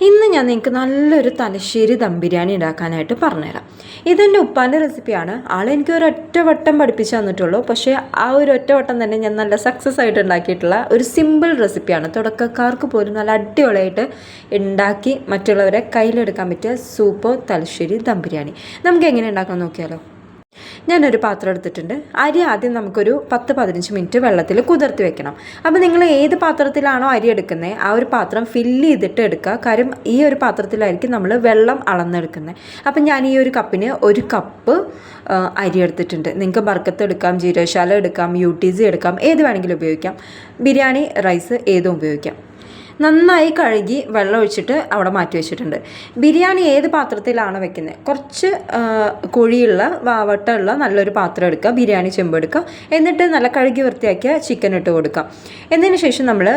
ഇന്ന് ഞാൻ നിങ്ങൾക്ക് നല്ലൊരു തലശ്ശേരി ദം ബിരിയാണി ഉണ്ടാക്കാനായിട്ട് പറഞ്ഞുതരാം. ഇതെന്റെ ഉപ്പാന്റെ റെസിപ്പിയാണ്. ആൾ എനിക്ക് ഒറ്റ വട്ടം പഠിപ്പിച്ചു തന്നിട്ടുള്ളൂ. പക്ഷേ ആ ഒരു ഒറ്റ വട്ടം തന്നെ ഞാൻ നല്ല സക്സസ് ആയിട്ട് ഉണ്ടാക്കിയിട്ടുള്ള ഒരു സിമ്പിൾ റെസിപ്പിയാണ് തുടക്കക്കാർക്ക് പോലും നല്ല അടിപൊളിയായിട്ട് ഉണ്ടാക്കി മറ്റുള്ളവരെ കയ്യിലെടുക്കാൻ പറ്റിയ സൂപ്പർ തലശ്ശേരി ദം ബിരിയാണി. നമുക്ക് എങ്ങനെ ഉണ്ടാക്കാൻ നോക്കിയാലോ? ഞാനൊരു പാത്രം എടുത്തിട്ടുണ്ട്. അരി ആദ്യം നമുക്കൊരു പത്ത് പതിനഞ്ച് മിനിറ്റ് വെള്ളത്തിൽ കുതിർത്തി വെക്കണം. അപ്പോൾ നിങ്ങൾ ഏത് പാത്രത്തിലാണോ അരി എടുക്കുന്നത് ആ ഒരു പാത്രം ഫില്ല് ചെയ്തിട്ട് എടുക്കുക. കാര്യം ഈ ഒരു പാത്രത്തിലായിരിക്കും നമ്മൾ വെള്ളം അളന്നെടുക്കുന്നത്. അപ്പം ഞാൻ ഈ ഒരു കപ്പിന് ഒരു കപ്പ് അരി എടുത്തിട്ടുണ്ട്. നിങ്ങൾക്ക് ബർക്കത്ത് എടുക്കാം ജീരകശാല എടുക്കാം യു ടി സി എടുക്കാം ഏത് വേണമെങ്കിലും ഉപയോഗിക്കാം. ബിരിയാണി റൈസ് ഏതും ഉപയോഗിക്കാം. നന്നായി കഴുകി വെള്ളം ഒഴിച്ചിട്ട് അവിടെ മാറ്റി വെച്ചിട്ടുണ്ട്. ബിരിയാണി ഏത് പാത്രത്തിലാണ് വെക്കുന്നത്? കുറച്ച് കുഴിയുള്ള വാവട്ടമുള്ള നല്ലൊരു പാത്രം എടുക്കുക ബിരിയാണി ചെമ്പ് എടുക്കുക. എന്നിട്ട് നല്ല കഴുകി വൃത്തിയാക്കിയ ചിക്കൻ ഇട്ട് കൊടുക്കുക. എന്നതിന് ശേഷം നമ്മൾ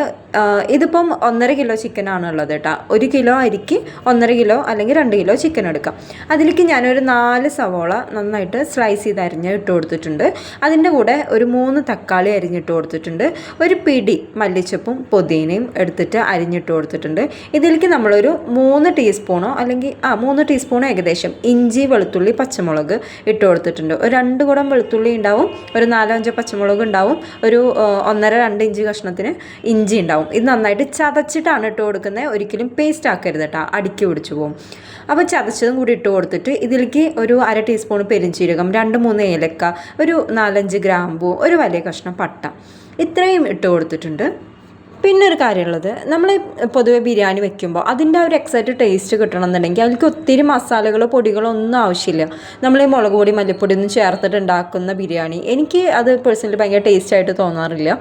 ഇതിപ്പം ഒന്നര കിലോ ചിക്കനാണ് ഉള്ളത് കേട്ടോ. ഒരു കിലോ അരിക്ക് ഒന്നര കിലോ അല്ലെങ്കിൽ രണ്ട് കിലോ ചിക്കൻ എടുക്കാം. അതിലേക്ക് ഞാനൊരു നാല് സവോള നന്നായിട്ട് സ്ലൈസ് ചെയ്ത് അരിഞ്ഞ് ഇട്ട് കൊടുത്തിട്ടുണ്ട്. അതിന്റെ കൂടെ ഒരു മൂന്ന് തക്കാളി അരിഞ്ഞിട്ട് കൊടുത്തിട്ടുണ്ട്. ഒരു പിടി മല്ലിച്ചപ്പും പുതിനയും എടുത്തിട്ട് അരിഞ്ഞിട്ട് കൊടുത്തിട്ടുണ്ട്. ഇതിലേക്ക് നമ്മളൊരു മൂന്ന് ടീസ്പൂണോ അല്ലെങ്കിൽ ആ മൂന്ന് ടീസ്പൂണോ ഏകദേശം ഇഞ്ചി വെളുത്തുള്ളി പച്ചമുളക് ഇട്ട് കൊടുത്തിട്ടുണ്ട്. ഒരു രണ്ട് കുടം വെളുത്തുള്ളി ഉണ്ടാവും ഒരു നാലോ അഞ്ചോ പച്ചമുളക് ഉണ്ടാവും ഒരു ഒന്നര രണ്ട് ഇഞ്ച് കഷ്ണത്തിന് ഇഞ്ചി ഉണ്ടാവും. ഇത് നന്നായിട്ട് ചതച്ചിട്ടാണ് ഇട്ട് കൊടുക്കുന്നത്. ഒരിക്കലും പേസ്റ്റ് ആക്കരുത് കേട്ടോ. അടുക്കി പിടിച്ചു പോകും. അപ്പോൾ ചതച്ചതും കൂടി ഇട്ട് കൊടുത്തിട്ട് ഇതിലേക്ക് ഒരു അര ടീസ്പൂൺ പെരിഞ്ചീരകം രണ്ട് മൂന്ന് ഏലക്ക ഒരു നാലഞ്ച് ഗ്രാമ്പൂ ഒരു വലിയ കഷ്ണം പട്ട. ഇത്രയും ഇട്ട് കൊടുത്തിട്ടുണ്ട്. പിന്നെ ഒരു കാര്യമുള്ളത് നമ്മൾ പൊതുവെ ബിരിയാണി വെക്കുമ്പോൾ അതിന്റെ ഒരു എക്സൈറ്റ് ടേസ്റ്റ് കിട്ടണം എന്നുണ്ടെങ്കിൽ അതിലേക്ക് ഒത്തിരി മസാലകളോ പൊടികളോ ഒന്നും ആവശ്യമില്ല. നമ്മൾ ഈ മുളക് പൊടി മല്ലിപ്പൊടി ഒന്നും ചേർത്തിട്ട് ഉണ്ടാക്കുന്ന ബിരിയാണി എനിക്ക് അത് പേഴ്സണലി ഭയങ്കര ടേസ്റ്റ് ആയിട്ട് തോന്നാറില്ല.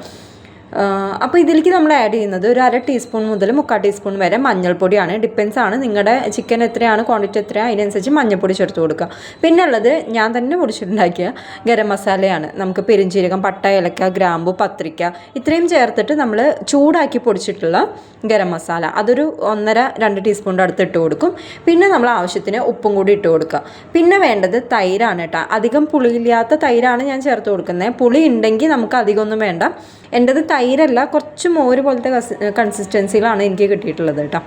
അപ്പോൾ ഇതിലേക്ക് നമ്മൾ ആഡ് ചെയ്യുന്നത് ഒരു അര ടീസ്പൂൺ മുതൽ മുക്കാൽ ടീസ്പൂൺ വരെ മഞ്ഞൾപ്പൊടിയാണ്. ഡിപ്പെൻസ് ആണ്. നിങ്ങളുടെ ചിക്കൻ എത്രയാണ് ക്വാണ്ടിറ്റി എത്രയാണ് അതിനനുസരിച്ച് മഞ്ഞൾപ്പൊടി ചേർത്ത് കൊടുക്കുക. പിന്നെ ഉള്ളത് ഞാൻ തന്നെ പൊടിച്ചിട്ടുണ്ടാക്കിയ ഗരം മസാലയാണ്. നമുക്ക് പെരിഞ്ചീരകം പട്ട ഏലക്ക ഗ്രാമ്പു പത്രിക്ക ഇത്രയും ചേർത്തിട്ട് നമ്മൾ ചൂടാക്കി പൊടിച്ചിട്ടുള്ള ഗരം മസാല. അതൊരു ഒന്നര രണ്ട് ടീസ്പൂണിന്റെ അടുത്ത് ഇട്ട് കൊടുക്കും. പിന്നെ നമ്മൾ ആവശ്യത്തിന് ഉപ്പും കൂടി ഇട്ട് കൊടുക്കുക. പിന്നെ വേണ്ടത് തൈരാണ് കേട്ടോ. അധികം പുളിയില്ലാത്ത തൈരാണ് ഞാൻ ചേർത്ത് കൊടുക്കുന്നത്. പുളി ഉണ്ടെങ്കിൽ നമുക്ക് അധികമൊന്നും വേണ്ട. എന്റെത് തൈരല്ല കുറച്ച് മോര് പോലത്തെ കൺസിസ്റ്റൻസിയിലാണ് എനിക്ക് കിട്ടിയിട്ടുള്ളത് കേട്ടോ.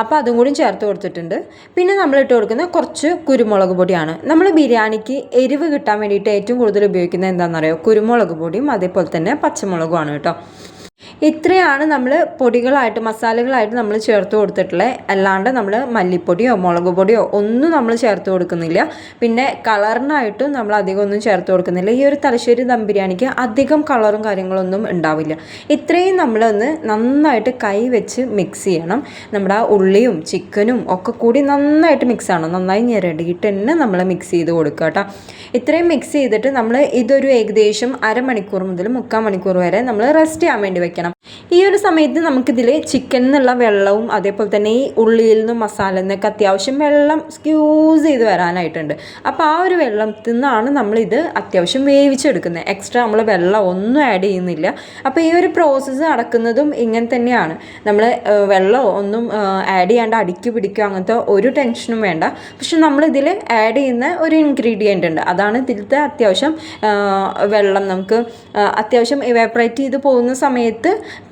അപ്പോൾ അതും കൂടി ചേർത്ത് കൊടുത്തിട്ടുണ്ട്. പിന്നെ നമ്മൾ ഇട്ട് കൊടുക്കുന്ന കുറച്ച് കുരുമുളക് പൊടിയാണ്. നമ്മൾ ബിരിയാണിക്ക് എരിവ് കിട്ടാൻ വേണ്ടിയിട്ട് ഏറ്റവും കൂടുതൽ ഉപയോഗിക്കുന്നത് എന്താണെന്നറിയോ? കുരുമുളക് പൊടിയും അതേപോലെ തന്നെ പച്ചമുളകുമാണ് കേട്ടോ. ഇത്രയാണ് നമ്മൾ പൊടികളായിട്ട് മസാലകളായിട്ട് നമ്മൾ ചേർത്ത് കൊടുത്തിട്ടുള്ളത് അല്ലാണ്ട് നമ്മൾ മല്ലിപ്പൊടിയോ മുളക് പൊടിയോ ഒന്നും നമ്മൾ ചേർത്ത് കൊടുക്കുന്നില്ല. പിന്നെ കളറിനായിട്ടും നമ്മൾ അധികം ഒന്നും ചേർത്ത് കൊടുക്കുന്നില്ല. ഈ ഒരു തലശ്ശേരി ദം ബിരിയാണിക്ക് അധികം കളറും കാര്യങ്ങളൊന്നും ഉണ്ടാവില്ല. ഇത്രയും നമ്മളൊന്ന് നന്നായിട്ട് കൈ വെച്ച് മിക്സ് ചെയ്യണം. നമ്മുടെ ആ ഉള്ളിയും ചിക്കനും ഒക്കെ കൂടി നന്നായിട്ട് മിക്സ് ആണ് നന്നായി ഞെരടിയിട്ട് തന്നെ നമ്മൾ മിക്സ് ചെയ്ത് കൊടുക്കുക കേട്ടോ. ഇത്രയും മിക്സ് ചെയ്തിട്ട് നമ്മൾ ഇതൊരു ഏകദേശം അരമണിക്കൂർ മുതൽ മുക്കാൽ മണിക്കൂർ വരെ നമ്മൾ റെസ്റ്റ് ചെയ്യാൻ വേണ്ടി വെക്കണം. ഈ ഒരു സമയത്ത് നമുക്കിതിൽ ചിക്കൻ എന്നുള്ള വെള്ളവും അതേപോലെ തന്നെ ഈ ഉള്ളിയിൽ നിന്നും മസാല നിന്നൊക്കെ അത്യാവശ്യം വെള്ളം സ്ക്യൂസ് ചെയ്ത് വരാനായിട്ടുണ്ട്. അപ്പോൾ ആ ഒരു വെള്ളത്തിൽ നിന്നാണ് നമ്മളിത് അത്യാവശ്യം വേവിച്ചെടുക്കുന്നത്. എക്സ്ട്രാ നമ്മൾ വെള്ളം ഒന്നും ആഡ് ചെയ്യുന്നില്ല. അപ്പോൾ ഈ ഒരു പ്രോസസ്സ് നടക്കുന്നതും ഇങ്ങനെ തന്നെയാണ്. നമ്മൾ വെള്ളമോ ഒന്നും ആഡ് ചെയ്യാണ്ട് അടുക്കി പിടിക്കുക അങ്ങനത്തെ ഒരു ടെൻഷനും വേണ്ട. പക്ഷെ നമ്മളിതിൽ ആഡ് ചെയ്യുന്ന ഒരു ഇൻഗ്രീഡിയന്റ് ഉണ്ട്. അതാണ് ഇതിലത്തെ അത്യാവശ്യം വെള്ളം. നമുക്ക് അത്യാവശ്യം ഇവാപ്പറേറ്റ് ചെയ്ത് പോകുന്ന സമയത്ത്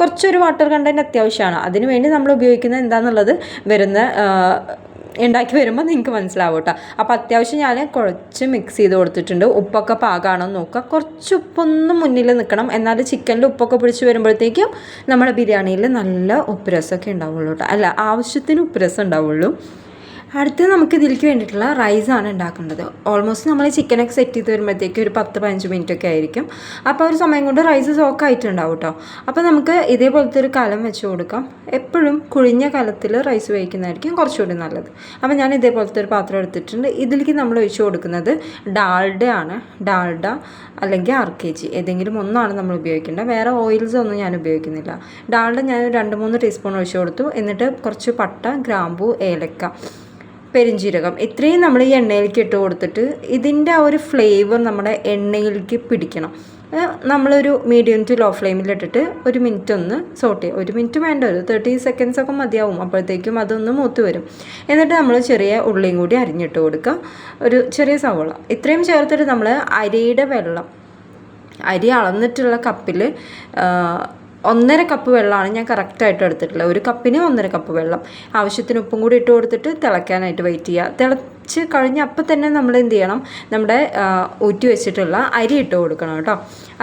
കുറച്ചൊരു വാട്ടർ കണ്ടന്റ് അത്യാവശ്യമാണ്. അതിന് വേണ്ടി നമ്മൾ ഉപയോഗിക്കുന്നത് എന്താണെന്നുള്ളത് വരുന്ന ഉണ്ടാക്കി വരുമ്പോൾ നിങ്ങൾക്ക് മനസ്സിലാവും കേട്ടോ. അപ്പോൾ അത്യാവശ്യം ഞാൻ കുറച്ച് മിക്സ് ചെയ്ത് കൊടുത്തിട്ടുണ്ട്. ഉപ്പൊക്കെ പാകമാണോ നോക്കുക. കുറച്ച് ഉപ്പൊന്നും മുന്നിൽ നിൽക്കണം. എന്നാൽ ചിക്കനിൽ ഉപ്പൊക്കെ പിടിച്ച് വരുമ്പോഴത്തേക്കും നമ്മുടെ ബിരിയാണിയിൽ നല്ല ഉപ്പ് രസമൊക്കെ ഉണ്ടാവുള്ളൂ കേട്ടോ. അല്ല ആവശ്യത്തിന് ഉപ്പ് രസം ഉണ്ടാവുള്ളൂ. അടുത്ത് നമുക്ക് ഇതിലേക്ക് വേണ്ടിയിട്ടുള്ള റൈസാണ് ഉണ്ടാക്കേണ്ടത് ഓൾമോസ്റ്റ് നമ്മൾ ചിക്കനൊക്കെ സെറ്റ് ചെയ്ത് വരുമ്പോഴത്തേക്ക് ഒരു പത്ത് പതിനഞ്ച് മിനിറ്റ് ഒക്കെ ആയിരിക്കും. അപ്പോൾ ഒരു സമയം കൊണ്ട് റൈസ് സോക്ക് ആയിട്ടുണ്ടാവും കേട്ടോ അപ്പോൾ നമുക്ക് ഇതേപോലത്തെ ഒരു കലം വെച്ച് കൊടുക്കാം. എപ്പോഴും കുഴിഞ്ഞ കലത്തിൽ റൈസ് വേവിക്കുന്നതായിരിക്കും കുറച്ചുകൂടി നല്ലത്. അപ്പോൾ ഞാൻ ഇതേപോലത്തെ ഒരു പാത്രം എടുത്തിട്ടുണ്ട്. ഇതിലേക്ക് നമ്മൾ ഒഴിച്ചു കൊടുക്കുന്നത് ഡാൾഡ ആണ്. ഡാൾഡ അല്ലെങ്കിൽ ആർ കെ ജി ഏതെങ്കിലും ഒന്നാണ് നമ്മൾ ഉപയോഗിക്കേണ്ടത്. വേറെ ഓയിൽസ് ഒന്നും ഞാൻ ഉപയോഗിക്കുന്നില്ല. ഡാൾഡ ഞാൻ രണ്ട് മൂന്ന് ടീസ്പൂൺ ഒഴിച്ചു കൊടുത്തു. എന്നിട്ട് കുറച്ച് പട്ട ഗ്രാമ്പൂ ഏലക്ക പെരിഞ്ജീരകം ഇത്രയും നമ്മൾ ഈ എണ്ണയിലേക്ക് ഇട്ട് കൊടുത്തിട്ട് ഇതിന്റെ ആ ഒരു ഫ്ലേവർ നമ്മുടെ എണ്ണയിലേക്ക് പിടിക്കണം. നമ്മളൊരു മീഡിയം ടു ലോ ഫ്ലെയിമിലിട്ടിട്ട് ഒരു മിനിറ്റ് ഒന്ന് സോട്ട് ചെയ്യുക ഒരു മിനിറ്റ് വേണ്ട ഒരു തേർട്ടി സെക്കൻഡ്സ് ഒക്കെ മതിയാവും. അപ്പോഴത്തേക്കും അതൊന്ന് മൂത്ത് വരും. എന്നിട്ട് നമ്മൾ ചെറിയ ഉള്ളിയും കൂടി അരിഞ്ഞിട്ട് കൊടുക്കുക. ഒരു ചെറിയ സവോള. ഇത്രയും ചേർത്തിട്ട് നമ്മൾ അരിയുടെ വെള്ളം അരി അളന്നിട്ടുള്ള കപ്പിൽ ഒന്നര കപ്പ് വെള്ളമാണ് ഞാൻ കറക്റ്റായിട്ട് എടുത്തിട്ടുള്ളത്. ഒരു കപ്പിന് ഒന്നര കപ്പ് വെള്ളം. ആവശ്യത്തിന് ഉപ്പും കൂടി ഇട്ട് കൊടുത്തിട്ട് തിളയ്ക്കാനായിട്ട് വെയിറ്റ് ചെയ്യുക. തിളച്ച് കഴിഞ്ഞ് അപ്പം തന്നെ നമ്മൾ എന്ത് ചെയ്യണം? നമ്മുടെ ഊറ്റി വെച്ചിട്ടുള്ള അരി ഇട്ട് കൊടുക്കണം കേട്ടോ.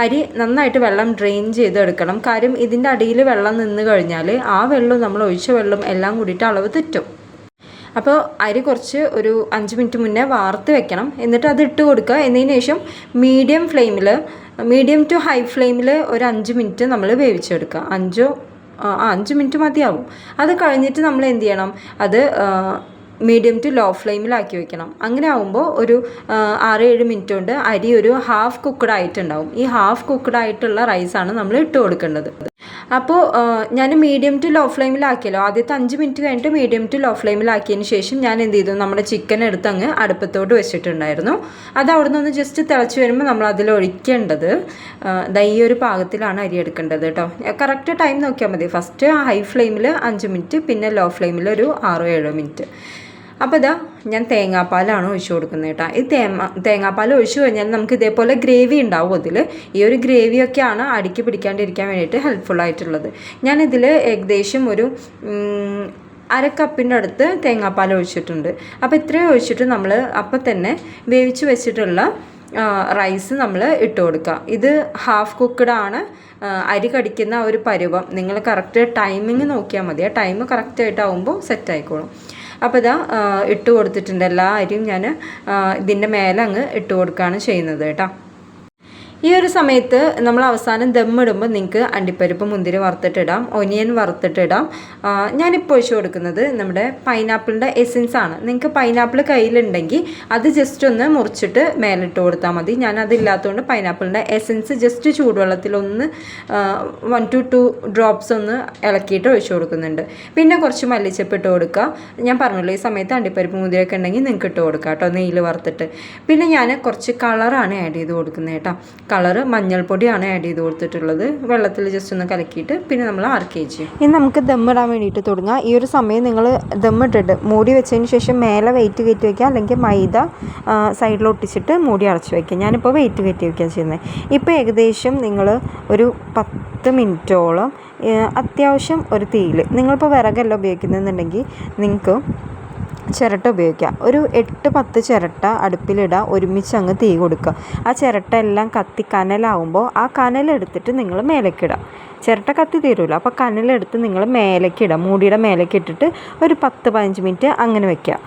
അരി നന്നായിട്ട് വെള്ളം ഡ്രെയിൻ ചെയ്തെടുക്കണം. കാര്യം ഇതിന്റെ അടിയിൽ വെള്ളം നിന്ന് കഴിഞ്ഞാൽ ആ വെള്ളവും നമ്മൾ ഒഴിച്ച വെള്ളം എല്ലാം കൂടിയിട്ട് അളവ് തെറ്റും. അപ്പോൾ അരി കുറച്ച് ഒരു അഞ്ച് മിനിറ്റ് മുന്നേ വാർത്ത് വെക്കണം. എന്നിട്ട് അത് ഇട്ട് കൊടുക്കുക. എന്നതിന് ശേഷം മീഡിയം ഫ്ലെയിമിൽ മീഡിയം ടു ഹൈ ഫ്ലെയിമിൽ ഒരു അഞ്ച് മിനിറ്റ് നമ്മൾ വേവിച്ചെടുക്കുക. അഞ്ചോ അഞ്ച് മിനിറ്റ് മതിയാവും. അത് കഴിഞ്ഞിട്ട് നമ്മൾ എന്ത് ചെയ്യണം? അത് മീഡിയം ടു ലോ ഫ്ലെയിമിലാക്കി വെക്കണം. അങ്ങനെ ആകുമ്പോൾ ഒരു ആറ് ഏഴ് മിനിറ്റ് കൊണ്ട് അരി ഒരു ഹാഫ് കുക്ക്ഡ് ആയിട്ടുണ്ടാവും. ഈ ഹാഫ് കുക്ക്ഡ് ആയിട്ടുള്ള റൈസാണ് നമ്മൾ ഇട്ട് കൊടുക്കേണ്ടത്. അപ്പോൾ ഞാൻ മീഡിയം ടു ലോ ഫ്ലെയിമിലാക്കിയല്ലോ ആദ്യത്തെ അഞ്ച് മിനിറ്റ് കഴിഞ്ഞിട്ട് മീഡിയം ടു ലോ ഫ്ലെയിമിലാക്കിയതിന് ശേഷം ഞാൻ എന്ത് ചെയ്തു? നമ്മുടെ ചിക്കൻ എടുത്ത് അങ്ങ് അടുപ്പത്തോട്ട് വെച്ചിട്ടുണ്ടായിരുന്നു. അത് അവിടെ നിന്ന് ജസ്റ്റ് തിളച്ച് വരുമ്പോൾ നമ്മൾ അതിൽ ഒഴിക്കേണ്ടത് ഈ ഒരു പാകത്തിലാണ് അരി എടുക്കേണ്ടത് കേട്ടോ കറക്റ്റ് ടൈം നോക്കിയാൽ മതി. ഫസ്റ്റ് ഹൈ ഫ്ലെയിമിൽ അഞ്ച് മിനിറ്റ് പിന്നെ ലോ ഫ്ലെയിമിൽ ഒരു ആറോ ഏഴോ മിനിറ്റ് അപ്പോൾ ഇതാ ഞാൻ തേങ്ങാപ്പാലാണ് ഒഴിച്ചു കൊടുക്കുന്നത് കേട്ടോ. ഈ തേങ്ങ തേങ്ങാപ്പാൽ ഒഴിച്ചു കഴിഞ്ഞാൽ നമുക്ക് ഇതേപോലെ ഗ്രേവി ഉണ്ടാവും അതിൽ ഈ ഒരു ഗ്രേവിയൊക്കെയാണ് അടുക്കി പിടിക്കാണ്ടിരിക്കാൻ വേണ്ടിയിട്ട് ഹെൽപ്ഫുൾ ആയിട്ടുള്ളത്. ഞാനിതിൽ ഏകദേശം ഒരു അര കപ്പിന്റെ അടുത്ത് തേങ്ങാപ്പാൽ ഒഴിച്ചിട്ടുണ്ട്. അപ്പോൾ ഇത്രയും ഒഴിച്ചിട്ട് നമ്മൾ അപ്പം തന്നെ വേവിച്ച് വെച്ചിട്ടുള്ള റൈസ് നമ്മൾ ഇട്ട് കൊടുക്കുക. ഇത് ഹാഫ് കുക്ക്ഡ് ആണ്. അരി കടിക്കുന്ന ഒരു പരുവം. നിങ്ങൾ കറക്റ്റ് ടൈമിങ് നോക്കിയാൽ മതി. ആ ടൈം കറക്റ്റായിട്ടാവുമ്പോൾ സെറ്റ് ആയിക്കോളും. അപ്പോൾ ഇതാ ഇട്ട് കൊടുത്തിട്ടുണ്ട് എല്ലാ അരിയും ഞാൻ ഇതിന്റെ മേലെ അങ്ങ് ഇട്ട് കൊടുക്കുകയാണ് ചെയ്യുന്നത് കേട്ടോ. ഈ ഒരു സമയത്ത് നമ്മൾ അവസാനം ദമ്മിടുമ്പോൾ നിങ്ങൾക്ക് അണ്ടിപ്പരിപ്പ് മുന്തിരി വറുത്തിട്ടിടാം ഒനിയൻ വറുത്തിട്ടിടാം. ഞാനിപ്പോൾ ഒഴിച്ചു കൊടുക്കുന്നത് നമ്മുടെ പൈനാപ്പിളിന്റെ എസൻസ് ആണ്. നിങ്ങൾക്ക് പൈനാപ്പിൾ കയ്യിലുണ്ടെങ്കിൽ അത് ജസ്റ്റ് ഒന്ന് മുറിച്ചിട്ട് മേലിട്ട് കൊടുത്താൽ മതി. ഞാനതില്ലാത്തതുകൊണ്ട് പൈനാപ്പിളിന്റെ എസൻസ് ജസ്റ്റ് ചൂടുവെള്ളത്തിലൊന്ന് വൺ ടു ടു ഡ്രോപ്സ് ഒന്ന് ഇളക്കിയിട്ട് ഒഴിച്ചു കൊടുക്കുന്നുണ്ട്. പിന്നെ കുറച്ച് മല്ലിച്ചപ്പ് ഇട്ട് കൊടുക്കുക. ഞാൻ പറഞ്ഞല്ലോ ഈ സമയത്ത് അണ്ടിപ്പരിപ്പ് മുന്തിരിയൊക്കെ ഉണ്ടെങ്കിൽ നിങ്ങൾക്ക് ഇട്ട് കൊടുക്കുക കേട്ടോ നെയ്യിൽ വറുത്തിട്ട്. പിന്നെ ഞാൻ കുറച്ച് കളറാണ് ആഡ് ചെയ്ത് കൊടുക്കുന്നത് കേട്ടോ. കളറ് മഞ്ഞൾപ്പൊടിയാണ് ആഡ് ചെയ്ത് കൊടുത്തിട്ടുള്ളത്. വെള്ളത്തിൽ ജസ്റ്റ് ഒന്ന് കലക്കിയിട്ട് പിന്നെ നമ്മൾ ആർ കെ ഇനി നമുക്ക് ദമ്മിടാൻ വേണ്ടിയിട്ട് തുടങ്ങാം. ഈ ഒരു സമയം നിങ്ങൾ ദമ്മിട്ടിട്ട് മൂടി വെച്ചതിന് ശേഷം മേലെ വെയിറ്റ് കയറ്റി വയ്ക്കുക അല്ലെങ്കിൽ മൈദ സൈഡിൽ ഒട്ടിച്ചിട്ട് മൂടി അടച്ച് വയ്ക്കുക ഞാനിപ്പോൾ വെയിറ്റ് കയറ്റി വയ്ക്കുക ചെയ്യുന്നത്. ഇപ്പോൾ ഏകദേശം നിങ്ങൾ ഒരു പത്ത് മിനിറ്റോളം അത്യാവശ്യം ഒരു തീയിൽ. നിങ്ങളിപ്പോൾ വിറകല്ല ഉപയോഗിക്കുന്നുണ്ടെങ്കിൽ നിങ്ങൾക്ക് ചിരട്ട ഉപയോഗിക്കുക. ഒരു എട്ട് പത്ത് ചിരട്ട അടുപ്പിലിടുക. ഒരുമിച്ച് അങ്ങ് തീ കൊടുക്കുക. ആ ചിരട്ട എല്ലാം കത്തി കനലാവുമ്പോൾ ആ കനലെടുത്തിട്ട് നിങ്ങൾ മേലേക്കിടുക ചിരട്ട കത്തി തീരുമല്ലോ അപ്പോൾ കനലെടുത്ത് നിങ്ങൾ മേലേക്കിടുക മൂടിയുടെ മേലേക്ക് ഇട്ടിട്ട് ഒരു പത്ത് പതിനഞ്ച് മിനിറ്റ് അങ്ങനെ വെക്കുക.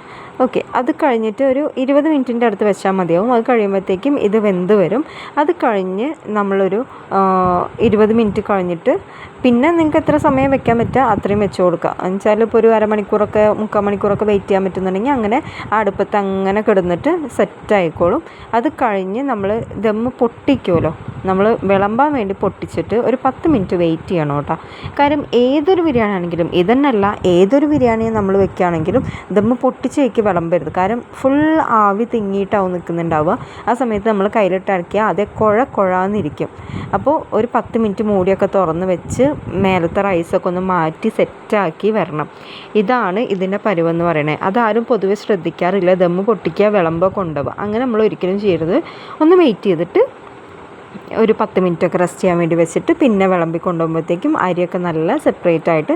ഓക്കെ അത് കഴിഞ്ഞിട്ട് ഒരു ഇരുപത് മിനിറ്റിന്റെ അടുത്ത് വെച്ചാൽ മതിയാവും. അത് കഴിയുമ്പോഴത്തേക്കും ഇത് വെന്ത് വരും. അത് കഴിഞ്ഞ് നമ്മളൊരു ഇരുപത് മിനിറ്റ് കഴിഞ്ഞിട്ട് പിന്നെ നിങ്ങൾക്ക് എത്ര സമയം വെക്കാൻ പറ്റുക അത്രയും വെച്ച് കൊടുക്കുക. എന്നുവെച്ചാൽ ഇപ്പോൾ ഒരു അരമണിക്കൂറൊക്കെ മുക്കാൽ മണിക്കൂറൊക്കെ വെയിറ്റ് ചെയ്യാൻ പറ്റുന്നുണ്ടെങ്കിൽ അങ്ങനെ അടുപ്പത്ത് അങ്ങനെ കിടന്നിട്ട് സെറ്റ് ആയിക്കോളും. അത് കഴിഞ്ഞ് നമ്മൾ ദമ്മ് പൊട്ടിക്കുമല്ലോ. നമ്മൾ വിളമ്പാൻ വേണ്ടി പൊട്ടിച്ചിട്ട് ഒരു പത്ത് മിനിറ്റ് വെയിറ്റ് ചെയ്യണം കേട്ടോ. കാര്യം ഏതൊരു ബിരിയാണി ആണെങ്കിലും ഇതന്നല്ല ഏതൊരു ബിരിയാണി നമ്മൾ വെക്കുകയാണെങ്കിലും ദമ്മ് പൊട്ടിച്ച് വയ്ക്ക് വിളമ്പരുത്. കാരണം ഫുൾ ആവി തിങ്ങിയിട്ടാവും നിൽക്കുന്നുണ്ടാവുക. ആ സമയത്ത് നമ്മൾ കയ്യിലിട്ട് ഇറക്കിയാൽ അതേ കുഴ കുഴാന്നിരിക്കും. അപ്പോൾ ഒരു പത്ത് മിനിറ്റ് മൂടിയൊക്കെ തുറന്ന് വെച്ച് മേലത്തെ റൈസൊക്കെ ഒന്ന് മാറ്റി സെറ്റാക്കി വരണം. ഇതാണ് ഇതിന്റെ പരുവെന്ന് പറയുന്നത് അതാരും പൊതുവെ ശ്രദ്ധിക്കാറില്ല. ദമ്മ് പൊട്ടിക്കുക വിളമ്പോ കൊണ്ടുപോകുക അങ്ങനെ നമ്മൾ ഒരിക്കലും ചെയ്യരുത്. ഒന്ന് വെയിറ്റ് ചെയ്തിട്ട് ഒരു പത്ത് മിനിറ്റൊക്കെ റെസ്റ്റ് ചെയ്യാൻ വേണ്ടി വെച്ചിട്ട് പിന്നെ വിളമ്പി കൊണ്ടുപോകുമ്പോഴത്തേക്കും അരിയൊക്കെ നല്ല സെപ്പറേറ്റ് ആയിട്ട്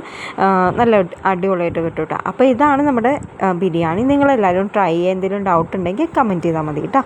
നല്ല അടിപൊളിയായിട്ട് കിട്ടും കേട്ടോ അപ്പോൾ ഇതാണ് നമ്മുടെ ബിരിയാണി. നിങ്ങളെല്ലാവരും ട്രൈ ചെയ്യുക എന്തെങ്കിലും ഡൗട്ട് ഉണ്ടെങ്കിൽ കമന്റ് ചെയ്താൽ മതി കേട്ടോ